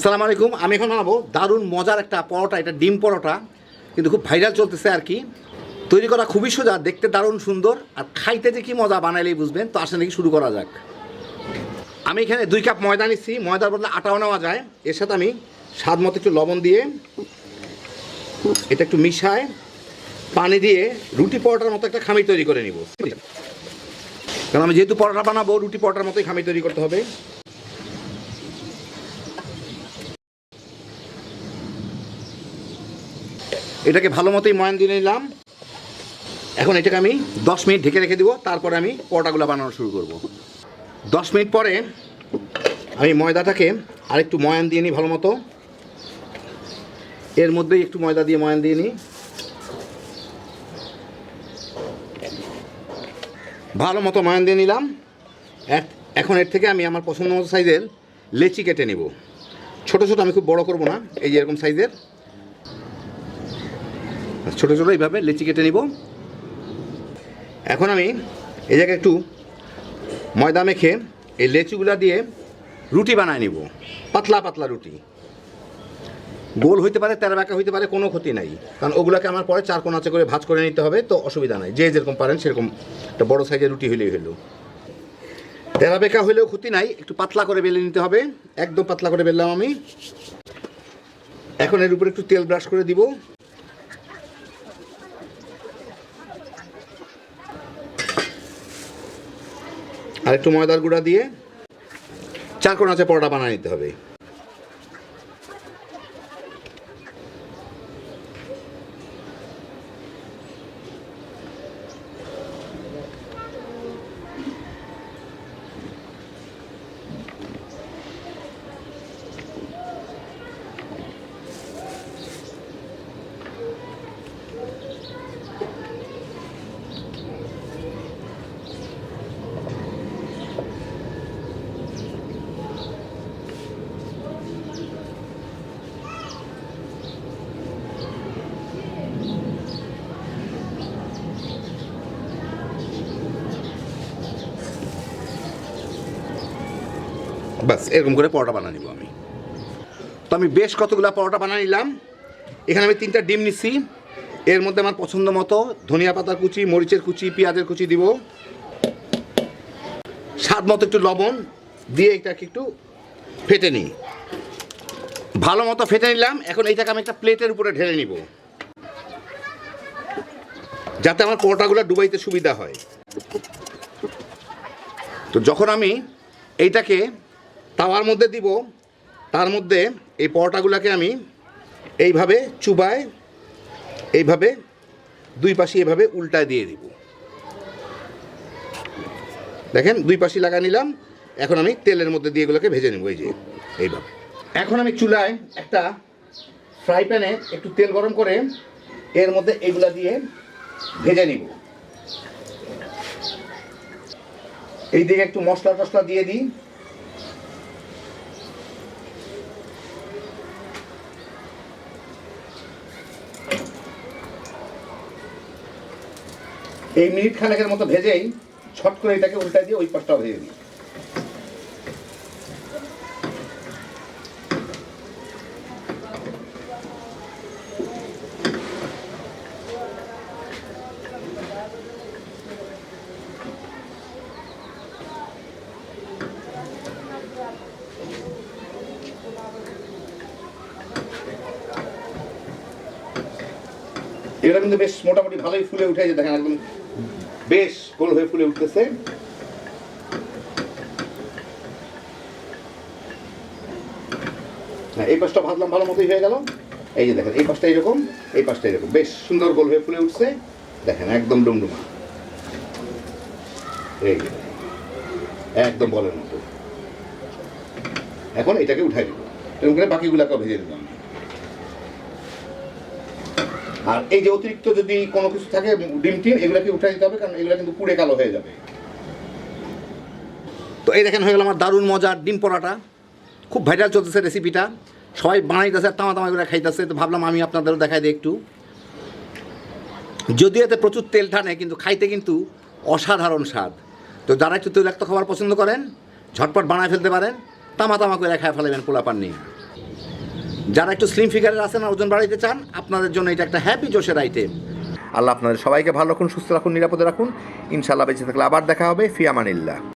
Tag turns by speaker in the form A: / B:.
A: আসসালামু আলাইকুম। আমি এখন বানাবো দারুণ মজার একটা পরোটা, এটা ডিম পরোটা, কিন্তু খুব ভাইরাল চলতেছে আর কি। তৈরি করা খুবই সোজা, দেখতে দারুণ সুন্দর, আর খাইতে যে কি মজা বানাইলেই বুঝবেন। তো আসলে নাকি শুরু করা যাক। আমি এখানে দুই কাপ ময়দা নিচ্ছি। ময়দার বদলে আটাও নেওয়া যায়। এর সাথে আমি স্বাদ মতো একটু লবণ দিয়ে এটা একটু মিশায় পানি দিয়ে রুটি পরোটার মতো একটা খামি তৈরি করে নিব। কারণ আমি যেহেতু পরোটা বানাবো, রুটি পরোটার মতোই খামি তৈরি করতে হবে। এটাকে ভালো মতোই ময়ান দিয়ে নিলাম। এখন এটাকে আমি দশ মিনিট ঢেকে রেখে দিব, তারপরে আমি পরোটাগুলো বানানো শুরু করব। দশ মিনিট পরে আমি ময়দাটাকে আরেকটু ময়ান দিয়ে নিই ভালো মতো। এর মধ্যেই একটু ময়দা দিয়ে ময়ান দিয়ে নিই। ভালো মতো ময়ান দিয়ে নিলাম। এখন এর থেকে আমি আমার পছন্দ মতো সাইজের লেচি কেটে নেব। ছোট ছোট আমি খুব বড় করব না, এই যে এরকম সাইজের। ছোটো ছোটো এইভাবে লেচি কেটে নিব। এখন আমি এই জায়গায় একটু ময়দা মেখে এই লেচিগুলা দিয়ে রুটি বানায় নিব। পাতলা পাতলা রুটি। গোল হইতে পারে, তেরা বাঁকা হইতে পারে, কোনো ক্ষতি নাই। কারণ ওগুলোকে আমার পরে চার কোনাচে করে ভাজ করে নিতে হবে, তো অসুবিধা নাই। যে যেরকম পারেন সেরকম একটা বড় সাইজের রুটি হইলেই হলো তেরা বেঁকা হইলেও ক্ষতি নাই, একটু পাতলা করে বেলে নিতে হবে। একদম পাতলা করে বেললাম আমি। এখন এর উপরে একটু তেল ব্রাশ করে দিব। আর একটু ময়দার গুঁড়া দিয়ে চার আছে পরোটা বানিয়ে নিতে হবে। বাস, এরকম করে পরোটা বানিয়ে নিব আমি। তো আমি বেশ কতগুলো পরোটা বানিয়ে নিলাম। এখানে আমি তিনটা ডিম নিচ্ছি এর মধ্যে আমার পছন্দ মতো ধনিয়া পাতার কুচি, মরিচের কুচি, পেঁয়াজের কুচি দিব। স্বাদ মতো একটু লবণ দিয়ে এটাকে একটু ফেটে নিই। ভালো মতো ফেটে নিলাম। এখন এইটাকে আমি একটা প্লেটের উপরে ঢেলে নিব। যাতে আমার পরোটাগুলো ডুবাইতে সুবিধা হয়। তো যখন আমি এইটাকে তাওয়ার মধ্যে দিব, তার মধ্যে এই পরোটাগুলোকে আমি এইভাবে চুবায়, এইভাবে দুই পাশে এভাবে উল্টায় দিয়ে দিব। দেখেন, দুই পাশে লাগা নিলাম, এখন আমি তেলের মধ্যে দিয়ে এগুলোকে ভেজে নেব, এই যে, এইভাবে। এখন আমি চুলায় একটা ফ্রাই প্যানে একটু তেল গরম করে এর মধ্যে এগুলা দিয়ে ভেজে নিব। এই দিকে একটু মশলা টশলা দিয়ে দিই। এই মিনিট খানেকের মতো ভেজেই ছট করে এটাকে উল্টা দিয়ে ওই পাশটাও ভেজে দিই এগুলো কিন্তু বেশ মোটামুটি ভালোই ফুলে উঠে দেখেন একদম বেশ গোল হয়ে ফুলে উঠতেছে। হ্যাঁ, এই পাশটা ভাবলাম ভালো মতোই হয়ে গেল। এই যে দেখেন এই পাশটা এরকম এই পাশটা এরকম। বেশ সুন্দর গোল হয়ে ফুলে উঠছে। দেখেন একদম ডুমডুমা। এই একদম বলের মতো। এখন এটাকে উঠাই দিব। এরকম করে বাকিগুলাকে ভেজে দিলাম। আর এই যে অতিরিক্ত যদি কোনো কিছু থাকে ডিম, টিম, এগুলোকে উঠে দিতে হবে, কারণ এগুলো কিন্তু পুড়ে কালো হয়ে যাবে। তো এই দেখেন হয়ে গেল আমার দারুণ মজার ডিম পরাটা। খুব ভাইরাল চলতেছে রেসিপিটা সবাই বানাইতেছে আর তামা তামা করে খাইতেছে। তো ভাবলাম আমি আপনাদেরও দেখাই দিই একটু। যদিও এতে প্রচুর তেল টানে কিন্তু খাইতে কিন্তু অসাধারণ স্বাদ। তো যারা একটু তৈলাক্ত খাবার পছন্দ করেন, ঝটপট বানায় ফেলতে পারেন। তামা তামা করে খায় ফেলাবেন পোলা পান নিয়ে। যারা একটু স্লিম ফিগারের আছেন ওজন বাড়াইতে চান, আপনাদের জন্য এটা একটা হ্যাপি জোশের আইটেম আল্লাহ আপনাদের সবাইকে ভালো রাখুন, সুস্থ রাখুন, নিরাপদে রাখুন। ইনশাল্লাহ বেঁচে থাকলে আবার দেখা হবে, ফিয়ামানিল্লাহ।